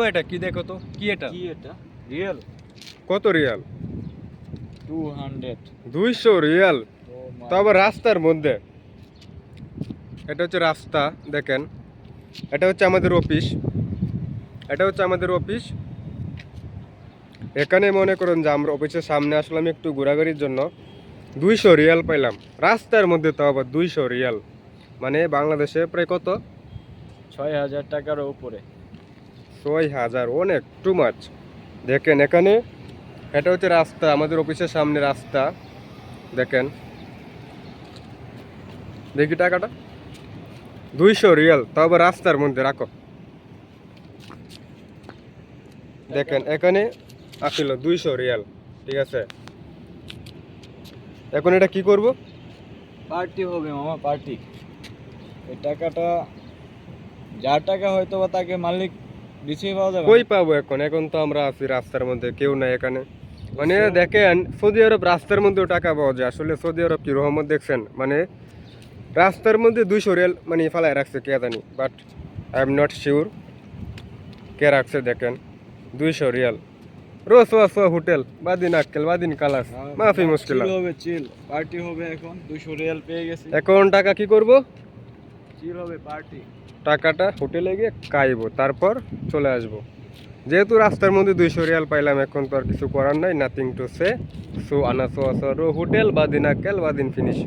তো এটা কি দেখো তো? কি এটা? কি এটা? রিয়েল? কত রিয়াল? Two hundred. দুইশো রিয়াল। তো আবার রাস্তার মধ্যে। এটা হচ্ছে রাস্তা দেখেন। এটা হচ্ছে আমাদের অফিস। এটা হচ্ছে আমাদের অফিস। এখানে মনে করুন যে আমরা অফিসের সামনে আসলাম একটু ঘোরাঘুরির জন্য। দুইশো রিয়াল পাইলাম। রাস্তার মধ্যে তো আবার দুইশো রিয়াল। মানে বাংলাদেশে প্রায় কত? ছয় হাজার টাকার উপরে। ছয় হাজার, অনেক টু মাচ দেখেন এখানে, এটা হচ্ছে রাস্তা, আমাদের অফিসের সামনে রাস্তা। দেখেন। দেখি টাকাটা। দুইশো রিয়াল, তাও আবার রাস্তার মধ্যে, রাখো। দেখেন, এখানে আসিল দুইশো রিয়াল, ঠিক আছে? এখন এটা কি করব? পার্টি হবে, মামা, পার্টি। এই টাকাটা, যার টাকা হয়তো বা তাকে মালিক বিছিয়ে পাওয়া যাবে। কই পাবো এখন? এখন তো আমরা আছি রাস্তার মধ্যে কেউ নাই এখানে। মানে দেখেন সৌদি আরব রাস্তার মধ্যেও টাকা পাওয়া যায়। আসলে সৌদি আরব কি রহমত দেখছেন? মানে রাস্তার মধ্যে দুইশো রিয়াল মানে ফালাই রাখছে কে জানি। But I am not sure কে রাখছে দেখেন। দুইশো রিয়াল। রোজ ওয়াস হোটেল বাদিন আক্কেল বাদিন কালাস। হ্যাঁ, মাফি মুশকিল। হবে চিল পার্টি হবে এখন দুশো রিয়াল পেয়ে গেছি। এখন টাকা কি করব? চিল হবে পার্টি টাকাটা হোটেলে গিয়ে খাইবো, তারপর চলে আসব। যেহেতু রাস্তার মধ্যে দুইশো রিয়াল পাইলাম, এখন তো আর কিছু করার নাই নাথিং টু সে সো আনাসো আসারো আসো হোটেল, বা দিন আকেল বা দিন ফিনিশ